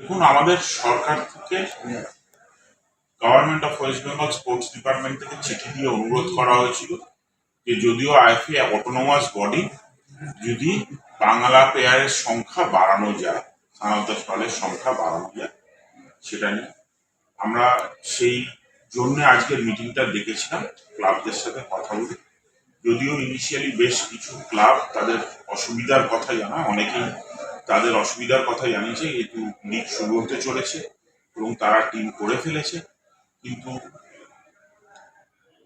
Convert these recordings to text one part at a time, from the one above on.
দেখুন, আমাদের সরকার থেকে government of West Bengal sports department থেকে চিঠি দিয়ে অনুরোধ করা হয়েছিল যে যদিও আইএফএ অটোনোমাস বডি যদি বাংলা প্লেয়ারের সংখ্যা বাড়ানো যায় স্থানান্ত স্থলের সংখ্যা বাড়ানো যায়, সেটা নিয়ে আমরা সেই জন্য আজকের মিটিংটা দেখেছিলাম, ক্লাবদের সাথে কথা বলে। যদিও ইনিশিয়ালি বেশ কিছু ক্লাব তাদের অসুবিধার কথা জানা অনেকেই তাদের অসুবিধার কথা জানিয়েছে যেহেতু লিগ শুরু হতে চলেছে এবং তারা টিম করে ফেলেছে। কিন্তু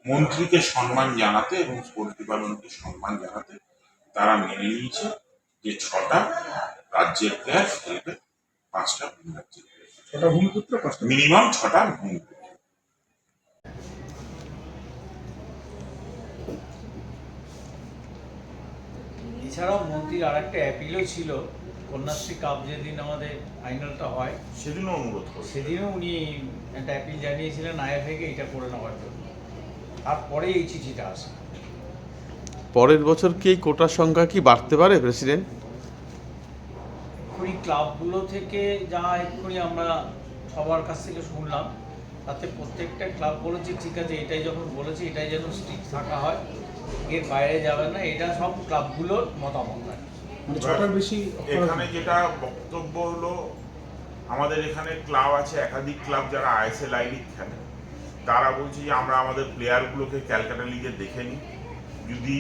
মন্ত্রীকে সম্মান জানাতে এবং স্পোর্টস ডিপার্টমেন্টকে সম্মান জানাতে তারা মেনে নিয়েছে যে ছটা রাজ্যের প্লেয়ার খেলবে পাঁচটা ভিন রাজ্যের ছটা ভূমিপুত্র মিনিমাম ছটা ভূমি এছাড়াও মন্ত্রীর আর একটা অ্যাপিলও ছিল কন্যাশ্রী কাপ যেদিন আমাদের ফাইনালটা হয় সেদিনও অনুরোধ করছে। সেদিনও উনি একটা অ্যাপিল জানিয়েছিলেন আইএফএকে এটা করে নেওয়ার জন্য। তারপরে এই চিঠিটা আসে। পরের বছর কি এই কোটার সংখ্যা কি বাড়তে পারে প্রেসিডেন্ট? এক্ষুনি ক্লাবগুলো থেকে যা এক্ষুনি আমরা সবার কাছ থেকে শুনলাম তাতে প্রত্যেকটা ক্লাব বলেছে ঠিক আছে এটাই যখন বলেছে এটাই যেন স্ট্রিক্ট থাকা হয় এর বাইরে যাবে না। এটা সব ক্লাবগুলোর মতামত আর। মানে ছটার বেশি এখানে যেটা বক্তব্য হলো আমাদের এখানে ক্লাব আছে একাধিক ক্লাব যারা আইএসএল আই লিগ খেলে। তারা বলছে যে আমরা আমাদের প্লেয়ারগুলোকে ক্যালকাটা লিগে দেখে নিই। যদি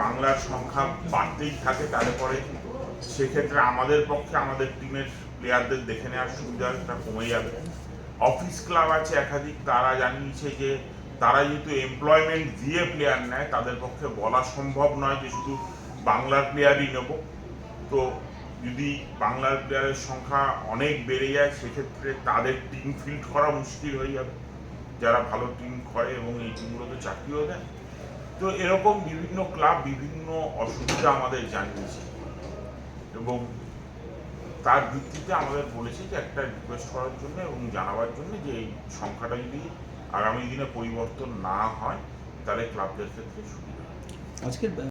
বাংলার সংখ্যা বাড়তেই থাকে তাহলে পরে সেক্ষেত্রে আমাদের পক্ষে আমাদের টিমের প্লেয়ারদের দেখে নেওয়ার সুবিধাটা কমে যাবে। অফিস ক্লাব আছে একাধিক তারা জানিয়েছে যে তারা যেহেতু এমপ্লয়মেন্ট দিয়ে প্লেয়ার নেয় তাদের পক্ষে বলা সম্ভব নয় যে শুধু বাংলার প্লেয়ারই নেব। তো যদি বাংলার প্লেয়ারের সংখ্যা অনেক বেড়ে যায়, সেক্ষেত্রে তাদের টিম ফিল্ড করা মুশকিল হয়ে যাবে। যারা ভালো টিম করে এবং এই টিমগুলোতে চাকরিও দেয়। তো এরকম বিভিন্ন ক্লাব বিভিন্ন অসুবিধা আমাদের জানিয়েছে। এবং তার ভিত্তিতে আমাদের বলেছে যে একটা রিকোয়েস্ট করার জন্য এবং জানাবার জন্য যে এই সংখ্যাটা যদি আগামী দিনে পরিবর্তন না হয়, তাহলে ক্লাবদের ক্ষেত্রে সুবিধা। আজকের